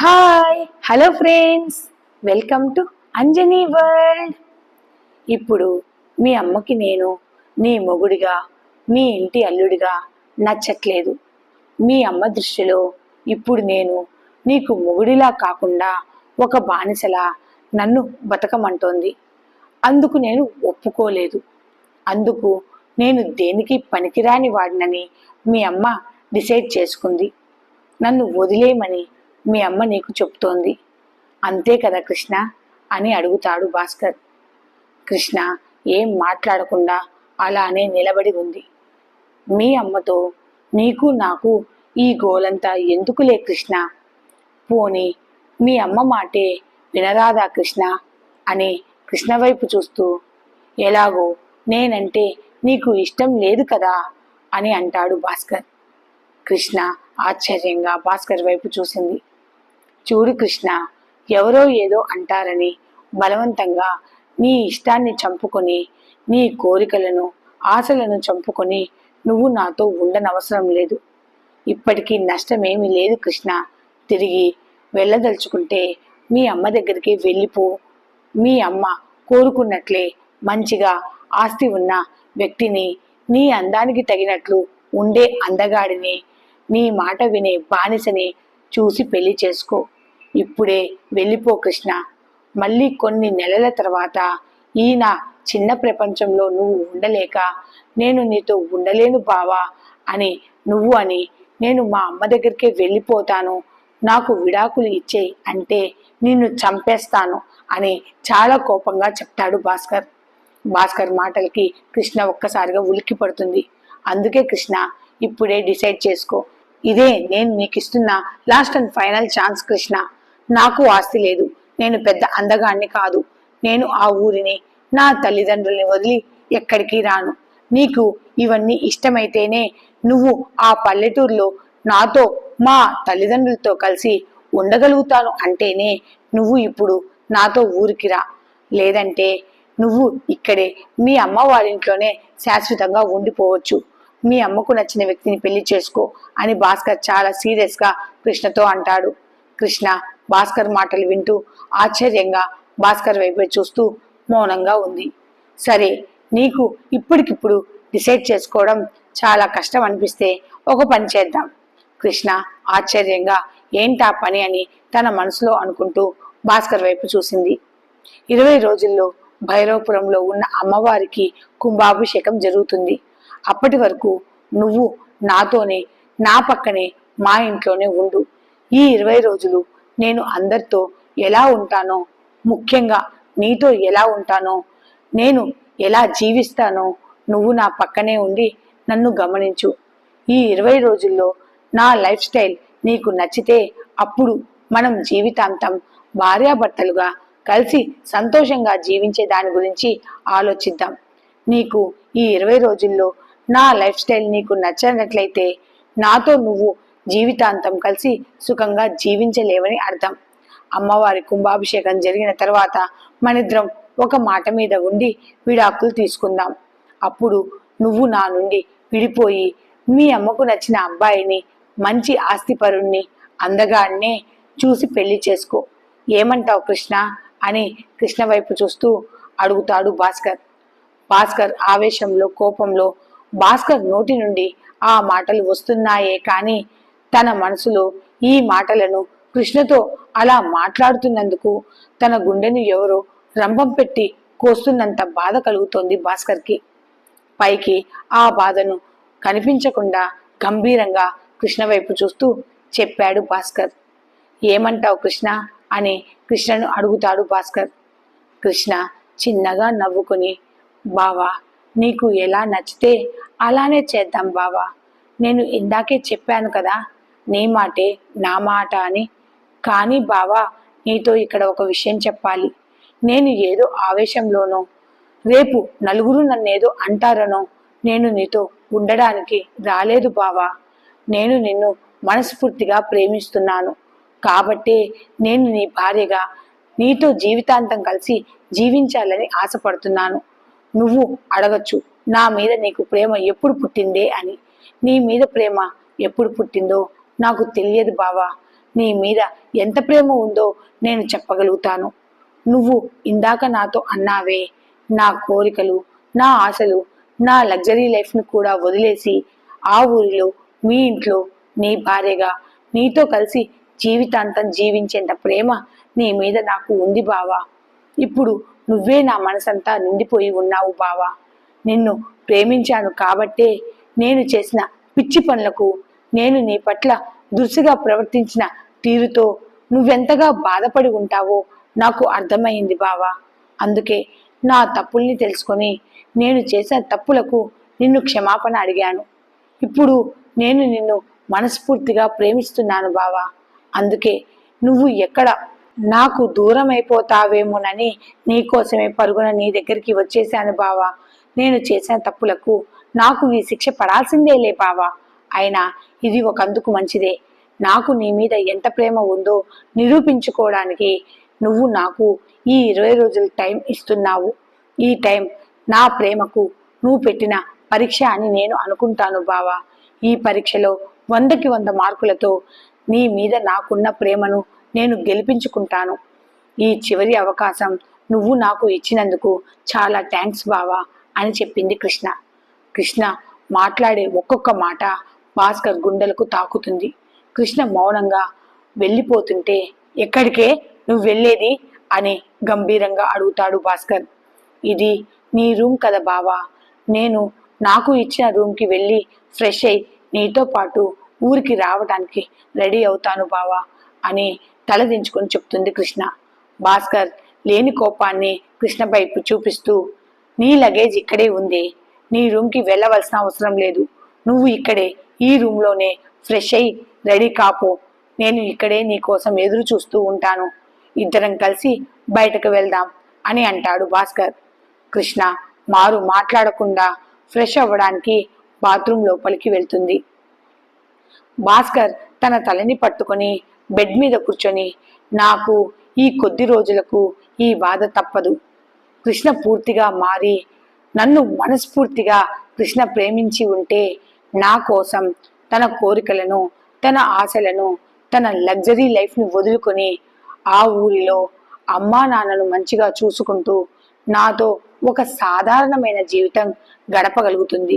Hi hello friends welcome to Anjani world ఇప్పుడు మీ అమ్మకి నేను నీ మొగుడిగా మీ ఇంటి అల్లుడిగా నచ్చట్లేదు. మీ అమ్మ దృష్టిలో ఇప్పుడు నేను నీకు మొగుడిలా కాకుండా ఒక బానిసలా నన్ను బతకమంటోంది. అందుకు నేను ఒప్పుకోలేదు. అందుకు నేను దేనికి పనికిరాని వాడినని మీ అమ్మ డిసైడ్ చేసుకుంది. నన్ను వదిలేయమని మీ అమ్మ నీకు చెప్తోంది. అంతే కదా కృష్ణ? అని అడుగుతాడు భాస్కర్. కృష్ణ ఏం మాట్లాడకుండా అలానే నిలబడి ఉంది. మీ అమ్మతో నీకు నాకు ఈ గోలంతా ఎందుకులే కృష్ణ? పోని మీ అమ్మ మాటే వినరాదా కృష్ణ? అని కృష్ణ వైపు చూస్తూ ఎలాగో నేనంటే నీకు ఇష్టం లేదు కదా? అని అంటాడు భాస్కర్. కృష్ణ ఆశ్చర్యంగా భాస్కర్ వైపు చూసింది. చూడు కృష్ణ ఎవరో ఏదో అంటారని బలవంతంగా నీ ఇష్టాన్ని చంపుకొని నీ కోరికలను ఆశలను చంపుకొని నువ్వు నాతో ఉండనవసరం లేదు. ఇప్పటికీ నష్టమేమీ లేదు కృష్ణ. తిరిగి వెళ్ళదలుచుకుంటే మీ అమ్మ దగ్గరికి వెళ్ళిపో. మీ అమ్మ కోరుకున్నట్లే మంచిగా ఆస్తి ఉన్న వ్యక్తిని నీ అందానికి తగినట్లు ఉండే అందగాడిని నీ మాట వినే బానిసని చూసి పెళ్ళి చేసుకో. ఇప్పుడే వెళ్ళిపో కృష్ణ. మళ్ళీ కొన్ని నెలల తర్వాత ఈయన చిన్న ప్రపంచంలో నువ్వు ఉండలేక నేను నీతో ఉండలేను బావా అని నువ్వు అని నేను మా అమ్మ దగ్గరికే వెళ్ళిపోతాను. నాకు విడాకులు ఇచ్చేయి అంటే నిన్ను చంపేస్తాను అని చాలా కోపంగా చెప్తాడు భాస్కర్. భాస్కర్ మాటలకి కృష్ణ ఒక్కసారిగా ఉలిక్కి పడుతుంది. అందుకే కృష్ణ ఇప్పుడే డిసైడ్ చేసుకో. ఇదే నేను నీకు ఇస్తున్న last and final chance Krishna. నాకు ఆస్తి లేదు. నేను పెద్ద అందగాన్ని కాదు. నేను ఆ ఊరిని నా తల్లిదండ్రుల్ని వదిలి ఎక్కడికి రాను. నీకు ఇవన్నీ ఇష్టమైతేనే నువ్వు ఆ పల్లెటూరులో నాతో మా తల్లిదండ్రులతో కలిసి ఉండగలుగుతాను అంటేనే నువ్వు ఇప్పుడు నాతో ఊరికి రా. లేదంటే నువ్వు ఇక్కడే మీ అమ్మ వాళ్ళ శాశ్వతంగా ఉండిపోవచ్చు. మీ అమ్మకు నచ్చిన వ్యక్తిని పెళ్ళి చేసుకో అని భాస్కర్ చాలా సీరియస్గా కృష్ణతో అంటాడు. కృష్ణ భాస్కర్ మాటలు వింటూ ఆశ్చర్యంగా భాస్కర్ వైపే చూస్తూ మౌనంగా ఉంది. సరే నీకు ఇప్పటికిప్పుడు డిసైడ్ చేసుకోవడం చాలా కష్టం అనిపిస్తే ఒక పని చేద్దాం. కృష్ణ ఆశ్చర్యంగా ఏంటా పని అని తన మనసులో అనుకుంటూ భాస్కర్ వైపు చూసింది. ఇరవై రోజుల్లో భైరవపురంలో ఉన్న అమ్మవారికి కుంభాభిషేకం జరుగుతుంది. అప్పటి వరకు నువ్వు నాతోనే నా పక్కనే మా ఇంట్లోనే ఉండు. ఈ ఇరవై రోజులు నేను అందరితో ఎలా ఉంటానో ముఖ్యంగా నీతో ఎలా ఉంటానో నేను ఎలా జీవిస్తానో నువ్వు నా పక్కనే ఉండి నన్ను గమనించు. ఈ ఇరవై రోజుల్లో నా లైఫ్ స్టైల్ నీకు నచ్చితే అప్పుడు మనం జీవితాంతం భార్యాభర్తలుగా కలిసి సంతోషంగా జీవించే దాని గురించి ఆలోచిద్దాం. నీకు ఈ ఇరవై రోజుల్లో నా లైఫ్ స్టైల్ నీకు నచ్చినట్లయితే నాతో నువ్వు జీవితాంతం కలిసి సుఖంగా జీవించలేవని అర్థం. అమ్మవారి కుంభాభిషేకం జరిగిన తర్వాత మనిద్దరం ఒక మాట మీద ఉండి విడాకులు తీసుకుందాం. అప్పుడు నువ్వు నా నుండి విడిపోయి మీ అమ్మకు నచ్చిన అబ్బాయిని మంచి ఆస్తిపరుణ్ణి అందగాడినే చూసి పెళ్ళి చేసుకో. ఏమంటావు కృష్ణ? అని కృష్ణ వైపు చూస్తూ అడుగుతాడు భాస్కర్. భాస్కర్ ఆవేశంలో కోపంలో భాస్కర్ నోటి నుండి ఆ మాటలు వస్తున్నాయే కానీ తన మనసులో ఈ మాటలను కృష్ణతో అలా మాట్లాడుతున్నందుకు తన గుండెను ఎవరో రంభం పెట్టి కోస్తున్నంత బాధ కలుగుతోంది భాస్కర్కి. పైకి ఆ బాధను కనిపించకుండా గంభీరంగా కృష్ణ వైపు చూస్తూ చెప్పాడు భాస్కర్. ఏమంటావు కృష్ణ? అని కృష్ణను అడుగుతాడు భాస్కర్. కృష్ణ చిన్నగా నవ్వుకుని బావా నీకు ఎలా నచ్చితే అలానే చేద్దాం బావా. నేను ఇందాకే చెప్పాను కదా నీ మాటే నా మాట అని. కానీ బావా నీతో ఇక్కడ ఒక విషయం చెప్పాలి. నేను ఏదో ఆవేశంలోనో రేపు నలుగురు నన్నేదో అంటారనో నేను నీతో ఉండడానికి రాలేదు బావా. నేను నిన్ను మనస్ఫూర్తిగా ప్రేమిస్తున్నాను. కాబట్టే నేను నీ భార్యగా నీతో జీవితాంతం కలిసి జీవించాలని ఆశపడుతున్నాను. నువ్వు అడగచ్చు నా మీద నీకు ప్రేమ ఎప్పుడు పుట్టిందే అని. నీ మీద ప్రేమ ఎప్పుడు పుట్టిందో నాకు తెలియదు బావా. నీ మీద ఎంత ప్రేమ ఉందో నేను చెప్పగలుగుతాను. నువ్వు ఇందాక నాతో అన్నావే నా కోరికలు నా ఆశలు నా లగ్జరీ లైఫ్ను కూడా వదిలేసి ఆ ఊరిలో మీ ఇంట్లో నీ భార్యగా నీతో కలిసి జీవితాంతం జీవించేంత ప్రేమ నీ మీద నాకు ఉంది బావా. ఇప్పుడు నువ్వే నా మనసంతా నిండిపోయి ఉన్నావు బావా. నిన్ను ప్రేమించాను కాబట్టే నేను చేసిన పిచ్చి పనులకు నేను నీ పట్ల దురుసుగా ప్రవర్తించిన తీరుతో నువ్వెంతగా బాధపడి ఉంటావో నాకు అర్థమైంది బావా. అందుకే నా తప్పుల్ని తెలుసుకొని నేను చేసిన తప్పులకు నిన్ను క్షమాపణ అడిగాను. ఇప్పుడు నేను నిన్ను మనస్ఫూర్తిగా ప్రేమిస్తున్నాను బావా. అందుకే నువ్వు ఎక్కడ నాకు దూరం అయిపోతావేమోనని నీకోసమే పరుగున నీ దగ్గరికి వచ్చేసాను బావా. నేను చేసిన తప్పులకు నాకు ఈ శిక్ష పడాల్సిందేలే బావా. అయినా ఇది ఒకందుకు మంచిదే. నాకు నీ మీద ఎంత ప్రేమ ఉందో నిరూపించుకోవడానికి నువ్వు నాకు ఈ ఇరవై రోజుల టైం ఇస్తున్నావు. ఈ టైం నా ప్రేమకు నువ్వు పెట్టిన పరీక్ష అని నేను అనుకుంటాను బావా. ఈ పరీక్షలో వందకి వంద మార్కులతో నీ మీద నాకున్న ప్రేమను నేను గెలిపించుకుంటాను. ఈ చివరి అవకాశం నువ్వు నాకు ఇచ్చినందుకు చాలా థ్యాంక్స్ బావా అని చెప్పింది కృష్ణ. కృష్ణ మాట్లాడే ఒక్కొక్క మాట భాస్కర్ గుండెలకు తాకుతుంది. కృష్ణ మౌనంగా వెళ్ళిపోతుంటే ఎక్కడికే? నువ్వు వెళ్ళేది? అని గంభీరంగా అడుగుతాడు భాస్కర్. ఇది నీ రూమ్ కదా బావా. నేను నాకు ఇచ్చిన రూమ్కి వెళ్ళి ఫ్రెష్ అయి నీతో పాటు ఊరికి రావడానికి రెడీ అవుతాను బావా అని తలదించుకొని చెప్తుంది కృష్ణ. భాస్కర్ లేని కోపాన్ని కృష్ణ వైపు చూపిస్తూ నీ లగేజ్ ఇక్కడే ఉంది. నీ రూమ్కి వెళ్ళవలసిన అవసరం లేదు. నువ్వు ఇక్కడే ఈ రూమ్లోనే ఫ్రెష్ అయ్యి రెడీ కాపో. నేను ఇక్కడే నీకోసం ఎదురు చూస్తూ ఉంటాను. ఇద్దరం కలిసి బయటకు వెళ్దాం అని అంటాడు భాస్కర్. కృష్ణ మారు మాట్లాడకుండా ఫ్రెష్ అవ్వడానికి బాత్రూమ్ లోపలికి వెళ్తుంది. భాస్కర్ తన తలని పట్టుకొని బెడ్ మీద కూర్చొని నాకు ఈ కొద్ది రోజులకు ఈ బాధ తప్పదు. కృష్ణ పూర్తిగా మారి నన్ను మనస్ఫూర్తిగా కృష్ణ ప్రేమించి ఉంటే నా కోసం తన కోరికలను తన ఆశలను తన లగ్జరీ లైఫ్ని వదులుకొని ఆ ఊరిలో అమ్మా నాన్నను మంచిగా చూసుకుంటూ నాతో ఒక సాధారణమైన జీవితం గడపగలుగుతుంది.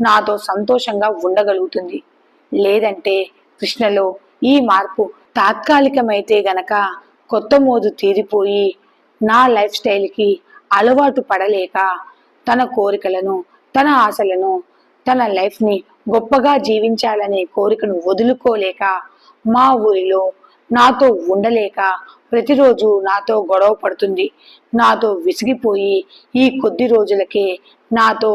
నాతో సంతోషంగా ఉండగలుగుతుంది. లేదంటే కృష్ణలో ఈ మార్పు తాత్కాలికమైతే గనక కొత్త మోదు తీరిపోయి నా లైఫ్ స్టైల్కి అలవాటు పడలేక తన కోరికలను తన ఆశలను తన లైఫ్ని గొప్పగా జీవించాలనే కోరికను వదులుకోలేక మా ఊరిలో నాతో ఉండలేక ప్రతిరోజు నాతో గొడవ పడుతుంది. నాతో విసిగిపోయి ఈ కొద్ది రోజులకే నాతో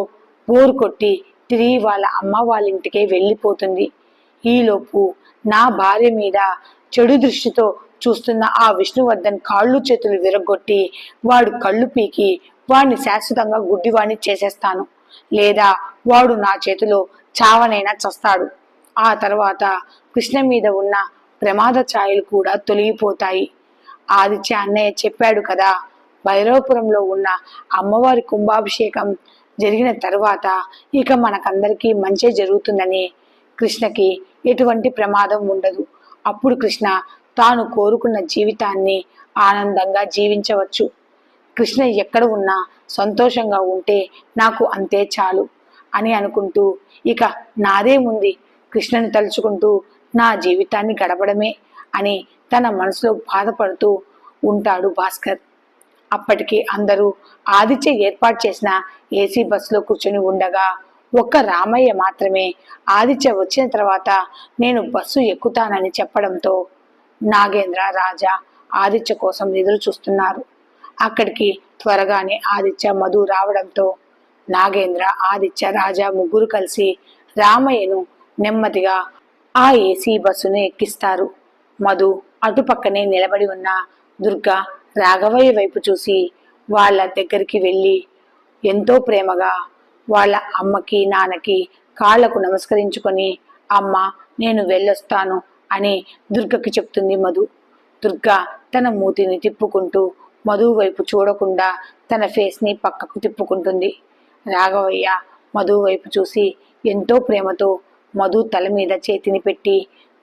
బోరు కొట్టి తిరిగి వాళ్ళ అమ్మ వాళ్ళ ఇంటికే వెళ్ళిపోతుంది. ఈలోపు నా భార్య మీద చెడు దృష్టితో చూస్తున్న ఆ విష్ణువర్ధన్ కాళ్ళు చేతులు విరగొట్టి వాడు కళ్ళు పీకి వాడిని శాశ్వతంగా గుడ్డివాణ్ణి చేసేస్తాను. లేదా వాడు నా చేతిలో చావనైనా చస్తాడు. ఆ తర్వాత కృష్ణ మీద ఉన్న ప్రమాద ఛాయలు కూడా తొలగిపోతాయి. ఆదిత్య అన్నయ్య చెప్పాడు కదా భైరవపురంలో ఉన్న అమ్మవారి కుంభాభిషేకం జరిగిన తర్వాత ఇక మనకందరికీ మంచి జరుగుతుందని కృష్ణకి ఎటువంటి ప్రమాదం ఉండదు. అప్పుడు కృష్ణ తాను కోరుకున్న జీవితాన్ని ఆనందంగా జీవించవచ్చు. కృష్ణ ఎక్కడ ఉన్నా సంతోషంగా ఉంటే నాకు అంతే చాలు అని అనుకుంటూ ఇక నాదేముంది కృష్ణని తలుచుకుంటూ నా జీవితాన్ని గడపడమే అని తన మనసులో బాధపడుతూ ఉంటాడు భాస్కర్. అప్పటికి అందరూ ఆదిత్య ఏర్పాటు చేసిన ఏసీ బస్సులో కూర్చొని ఉండగా ఒక్క రామయ్య మాత్రమే ఆదిత్య వచ్చిన తర్వాత నేను బస్సు ఎక్కుతానని చెప్పడంతో నాగేంద్ర రాజా ఆదిత్య కోసం ఎదురు చూస్తున్నారు అక్కడికి త్వరగానే ఆదిత్య మధు రావడంతో నాగేంద్ర ఆదిత్య రాజా ముగ్గురు కలిసి రామయ్యను నెమ్మదిగా ఆ ఏసీ బస్సును ఎక్కిస్తారు. మధు అటుపక్కనే నిలబడి ఉన్న దుర్గా రాఘవయ్య వైపు చూసి వాళ్ళ దగ్గరికి వెళ్ళి ఎంతో ప్రేమగా వాళ్ళ అమ్మకి నాన్నకి కాళ్ళకు నమస్కరించుకొని అమ్మ నేను వెళ్ళొస్తాను అని దుర్గకి చెప్తుంది మధు. దుర్గా తన మూతిని తిప్పుకుంటూ మధువు వైపు చూడకుండా తన ఫేస్ని పక్కకు తిప్పుకుంటుంది. రాఘవయ్య మధు వైపు చూసి ఎంతో ప్రేమతో మధు తల మీద చేతిని పెట్టి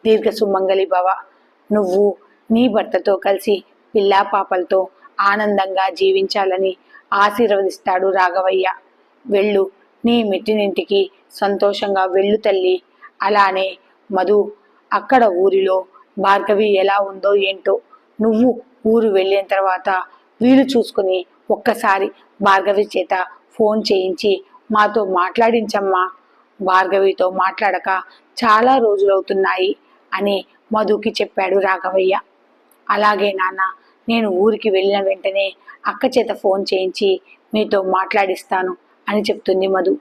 దీర్ఘ సుమంగలి భవ నువ్వు నీ భర్తతో కలిసి పిల్లా పాపలతో ఆనందంగా జీవించాలని ఆశీర్వదిస్తాడు రాఘవయ్య. వెళ్ళు నీ మెట్టినింటికి సంతోషంగా వెళ్ళు తల్లి అలానే మధు అక్కడ ఊరిలో భార్గవి ఎలా ఉందో ఏంటో నువ్వు ఊరు వెళ్ళిన తర్వాత వీలు చూసుకుని ఒక్కసారి భార్గవి చేత ఫోన్ చేయించి మాతో మాట్లాడించమ్మా భార్గవితో మాట్లాడక చాలా రోజులవుతున్నాయి అని మధుకి చెప్పాడు రాఘవయ్య. అలాగే నాన్న నేను ఊరికి వెళ్ళిన వెంటనే అక్క చేత ఫోన్ చేయించి మీతో మాట్లాడిస్తాను అని చెప్తుంది మధు.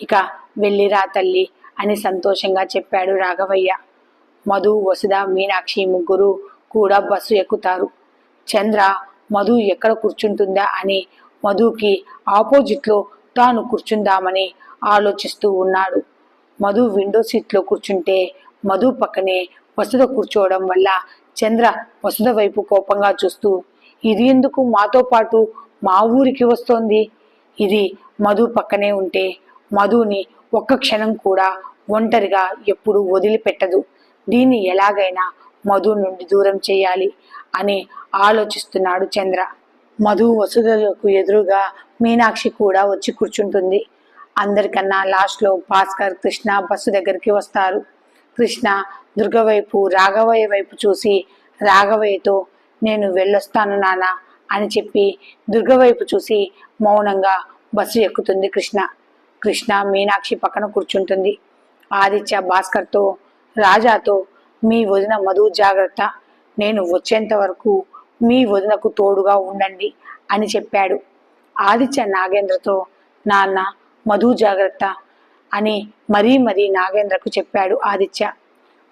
ఇక వెళ్ళిరా తల్లి అని సంతోషంగా చెప్పాడు రాఘవయ్య. మధు వసుధ మీనాక్షి ముగ్గురు కూడా బస్సు ఎక్కుతారు. చంద్ర మధు ఎక్కడ కూర్చుంటుందా అని మధుకి ఆపోజిట్లో తాను కూర్చుందామని ఆలోచిస్తూ ఉన్నాడు. మధు విండో సీట్లో కూర్చుంటే మధు పక్కనే వసుధ కూర్చోవడం వల్ల చంద్ర వసుధ వైపు కోపంగా చూస్తూ ఇది ఎందుకు మాతో పాటు మా ఊరికి వస్తోంది? ఇది మధు పక్కనే ఉంటే మధుని ఒక్క క్షణం కూడా ఒంటరిగా ఎప్పుడు వదిలిపెట్టదు. దీన్ని ఎలాగైనా మధు నుండి దూరం చేయాలి. అని ఆలోచిస్తున్నాడు చంద్ర. మధు వసుధలకు ఎదురుగా మీనాక్షి కూడా వచ్చి కూర్చుంటుంది. అందరికన్నా లాస్ట్లో భాస్కర్ కృష్ణ బస్సు దగ్గరికి వస్తారు. కృష్ణ దుర్గ వైపు రాఘవయ్య వైపు చూసి రాఘవయ్యతో నేను వెళ్ళొస్తాను నాన్న అని చెప్పి దుర్గ వైపు చూసి మౌనంగా బస్సు ఎక్కుతుంది కృష్ణ. కృష్ణ మీనాక్షి పక్కన కూర్చుంటుంది. ఆదిత్య భాస్కర్తో రాజాతో మీ వదిన మధు జాగ్రత్త. నేను వచ్చేంత వరకు మీ వదినకు తోడుగా ఉండండి అని చెప్పాడు. ఆదిత్య నాగేంద్రతో నాన్న మధు జాగ్రత్త అని మరీ మరీ నాగేంద్రకు చెప్పాడు ఆదిత్య.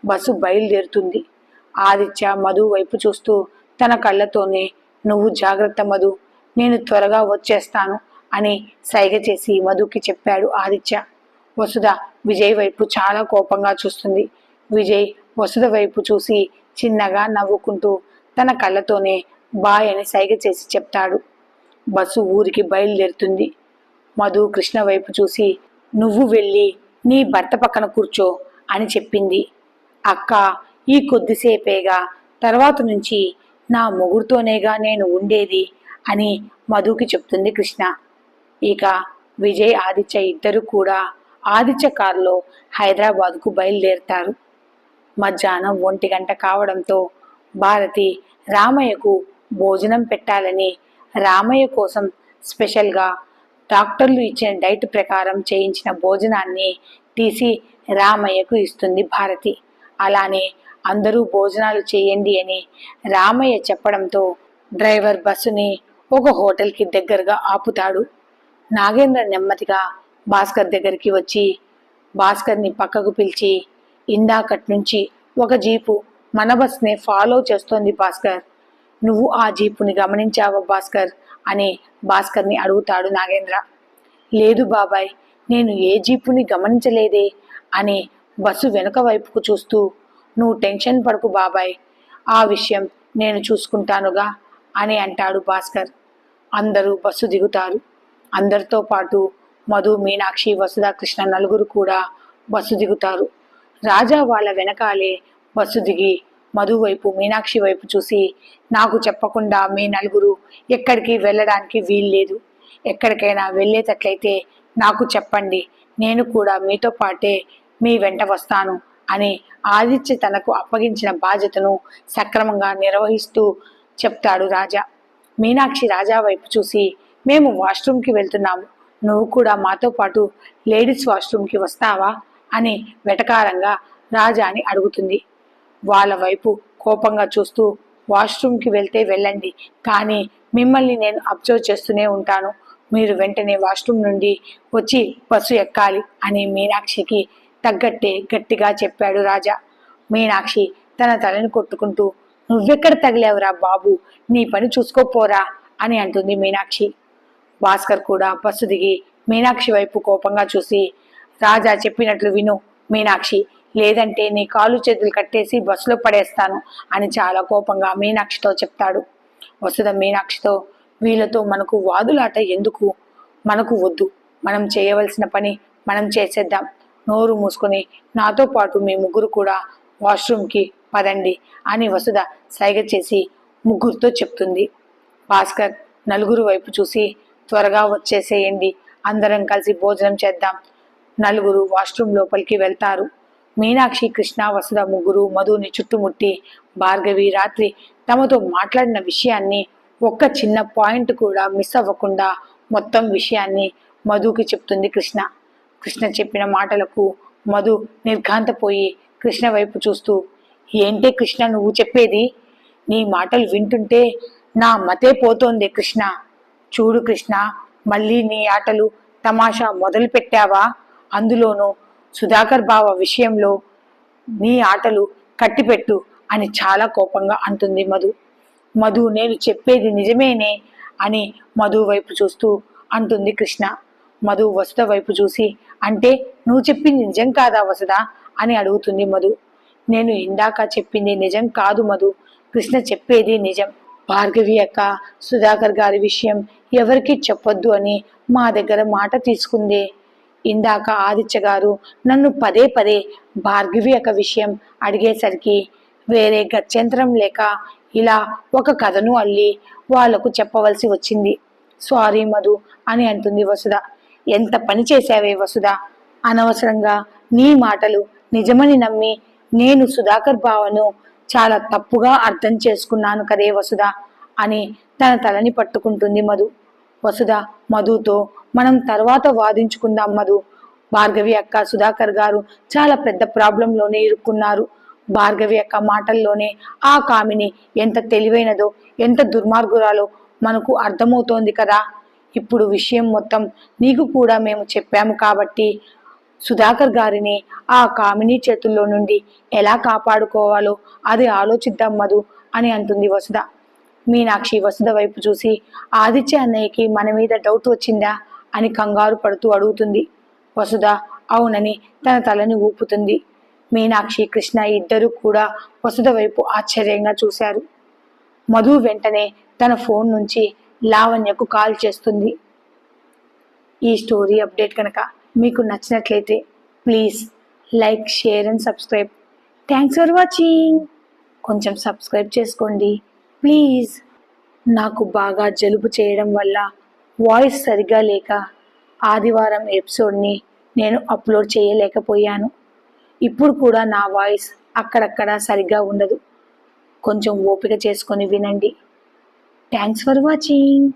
బస్సు బయలుదేరుతుంది. ఆదిత్య మధు వైపు చూస్తూ తన కళ్ళతోనే నువ్వు జాగ్రత్త మధు నేను త్వరగా వచ్చేస్తాను అని సైగ చేసి మధుకి చెప్పాడు ఆదిత్య. వసుధ విజయ్ వైపు చాలా కోపంగా చూస్తుంది. విజయ్ వసుధ వైపు చూసి చిన్నగా నవ్వుకుంటూ తన కళ్ళతోనే బాయ్ అని సైగ చేసి చెప్తాడు. బస్సు ఊరికి బయలుదేరుతుంది. మధు కృష్ణ వైపు చూసి నువ్వు వెళ్ళి నీ భర్త పక్కన కూర్చో అని చెప్పింది. అక్క ఈ కొద్దిసేపేగా తర్వాత నుంచి నా మొగుడుతోనేగా నేను ఉండేది అని మధుకి చెప్తుంది కృష్ణ. ఇక విజయ్ ఆదిత్య ఇద్దరు కూడా ఆదిత్య కారులో హైదరాబాద్కు బయలుదేరుతారు. మధ్యాహ్నం ఒంటి గంట కావడంతో భారతి రామయ్యకు భోజనం పెట్టాలని రామయ్య కోసం స్పెషల్గా డాక్టర్లు ఇచ్చిన డైట్ ప్రకారం చేయించిన భోజనాన్ని తీసి రామయ్యకు ఇస్తుంది భారతి. అలానే అందరూ భోజనాలు చేయండి అని రామయ్య చెప్పడంతో డ్రైవర్ బస్సుని ఒక హోటల్కి దగ్గరగా ఆపుతాడు. నాగేంద్ర నెమ్మదిగా భాస్కర్ దగ్గరికి వచ్చి భాస్కర్ని పక్కకు పిలిచి ఇందాకటి నుంచి ఒక జీపు మన బస్నే ఫాలో చేస్తోంది భాస్కర్. నువ్వు ఆ జీపుని గమనించావా భాస్కర్? అని భాస్కర్ని అడుగుతాడు నాగేంద్ర. లేదు బాబాయ్ నేను ఏ జీపుని గమనించలేదే అని బస్సు వెనుక వైపుకు చూస్తూ నువ్వు టెన్షన్ పడకు బాబాయ్ ఆ విషయం నేను చూసుకుంటానుగా అని అంటాడు భాస్కర్. అందరూ బస్సు దిగుతారు. అందరితో పాటు మధు మీనాక్షి వసుధ కృష్ణ నలుగురు కూడా బస్సు దిగుతారు. రాజా వాళ్ళ వెనకాలే బస్సు దిగి మధు వైపు మీనాక్షి వైపు చూసి నాకు చెప్పకుండా మీ నలుగురు ఎక్కడికి వెళ్ళడానికి వీల్లేదు. ఎక్కడికైనా వెళ్ళేటట్లయితే నాకు చెప్పండి. నేను కూడా మీతో పాటే మీ వెంట వస్తాను అని ఆదిత్య తనకు అప్పగించిన బాధ్యతను సక్రమంగా నిర్వహిస్తూ చెప్తాడు రాజా. మీనాక్షి రాజా వైపు చూసి మేము వాష్రూమ్కి వెళ్తున్నాము. నువ్వు కూడా మాతో పాటు లేడీస్ వాష్రూమ్కి వస్తావా? అని వెటకారంగా రాజాని అడుగుతుంది. వాళ్ళ వైపు కోపంగా చూస్తూ వాష్రూమ్కి వెళ్తే వెళ్ళండి కానీ మిమ్మల్ని నేను అబ్జర్వ్ చేస్తూనే ఉంటాను. మీరు వెంటనే వాష్రూమ్ నుండి వచ్చి బస్సు ఎక్కాలి అని మీనాక్షికి తగ్గట్టే గట్టిగా చెప్పాడు రాజా. మీనాక్షి తన తలని కొట్టుకుంటూ నువ్వెక్కడ తగిలేవురా బాబు? నీ పని చూసుకోపోరా అని అంటుంది మీనాక్షి. భాస్కర్ కూడా బస్సు దిగి మీనాక్షి వైపు కోపంగా చూసి రాజా చెప్పినట్లు విను మీనాక్షి. లేదంటే నీ కాలు చేతులు కట్టేసి బస్సులో పడేస్తాను అని చాలా కోపంగా మీనాక్షితో చెప్తాడు. వసుధ మీనాక్షితో వీళ్ళతో మనకు వాదులాట ఎందుకు? మనకు వద్దు. మనం చేయవలసిన పని మనం చేసేద్దాం. నోరు మూసుకొని నాతో పాటు మీ ముగ్గురు కూడా వాష్రూమ్కి పదండి అని వసుధ సైగ చేసి ముగ్గురితో చెప్తుంది. భాస్కర్ నలుగురు వైపు చూసి త్వరగా వచ్చేసేయండి. అందరం కలిసి భోజనం చేద్దాం. నలుగురు వాష్రూమ్ లోపలికి వెళ్తారు. మీనాక్షి కృష్ణ వసుధ ముగ్గురు మధుని చుట్టుముట్టి భార్గవి రాత్రి తమతో మాట్లాడిన విషయాన్ని ఒక్క చిన్న పాయింట్ కూడా మిస్ అవ్వకుండా మొత్తం విషయాన్ని మధుకి చెప్తుంది కృష్ణ. కృష్ణ చెప్పిన మాటలకు మధు నిర్ఘాంతపోయి కృష్ణ వైపు చూస్తూ ఏంటే కృష్ణ నువ్వు చెప్పేది? నీ మాటలు వింటుంటే నా మతే పోతోంది కృష్ణ. చూడు కృష్ణ మళ్ళీ నీ ఆటలు తమాషా మొదలు పెట్టావా అందులోనూ సుధాకర్ బావ విషయంలో నీ ఆటలు కట్టిపెట్టు అని చాలా కోపంగా అంటుంది మధు. మధు నేను చెప్పేది నిజమేనే అని మధు వైపు చూస్తూ అంటుంది కృష్ణ. మధు వసుధ వైపు చూసి అంటే నువ్వు చెప్పింది నిజం కాదా వసుధ అని అడుగుతుంది మధు. నేను ఇందాక చెప్పింది నిజం కాదు మధు. కృష్ణ చెప్పేది నిజం. భార్గవి అక్క సుధాకర్ గారి విషయం ఎవరికి చెప్పొద్దు అని మా దగ్గర మాట తీసుకుంది. ఇందాక ఆదిత్య గారు నన్ను పదే పదే భార్గవి యొక్క విషయం అడిగేసరికి వేరే గత్యంతరం లేక ఇలా ఒక కథను అల్లి వాళ్ళకు చెప్పవలసి వచ్చింది. సారీ మధు అని అంటుంది వసుధ. ఎంత పని చేశావే వసుధ? అనవసరంగా నీ మాటలు నిజమని నమ్మి నేను సుధాకర్ బావను చాలా తప్పుగా అర్థం చేసుకున్నాను కదే వసుధ అని తన తలని పట్టుకుంటుంది మధు. వసుధ మధుతో మనం తర్వాత వాదించుకుందాం మధు. భార్గవి అక్క సుధాకర్ గారు చాలా పెద్ద ప్రాబ్లంలోనే ఇరుక్కున్నారు. భార్గవి అక్క మాటల్లోనే ఆ కామిని ఎంత తెలివైనదో ఎంత దుర్మార్గురాలో మనకు అర్థమవుతోంది కదా. ఇప్పుడు విషయం మొత్తం నీకు కూడా మేము చెప్పాము కాబట్టి సుధాకర్ గారిని ఆ కామిని చేతుల్లో నుండి ఎలా కాపాడుకోవాలో అది ఆలోచిద్దాం మధు అని అంటుంది వసుధ. మీనాక్షి వసుధ వైపు చూసి ఆదిత్య అన్నయ్యకి మన మీద డౌట్ వచ్చిందా? అని కంగారు పడుతూ అడుగుతుంది. వసుధ అవునని తన తలని ఊపుతుంది. మీనాక్షి కృష్ణ ఇద్దరు కూడా వసుధ వైపు ఆశ్చర్యంగా చూశారు. మధు వెంటనే తన ఫోన్ నుంచి లావణ్యకు కాల్ చేస్తుంది. ఈ స్టోరీ అప్డేట్ కనుక మీకు నచ్చినట్లయితే please like share and subscribe. Thanks for watching. కొంచెం సబ్స్క్రైబ్ చేసుకోండి. ప్లీజ్. నాకు బాగా జలుబు చేయడం వల్ల వాయిస్ సరిగా లేక ఆదివారం ఎపిసోడ్ని నేను అప్లోడ్ చేయలేకపోయాను. ఇప్పుడు కూడా నా వాయిస్ అక్కడక్కడ సరిగ్గా ఉండదు. కొంచెం ఓపిక చేసుకొని వినండి. Thanks for watching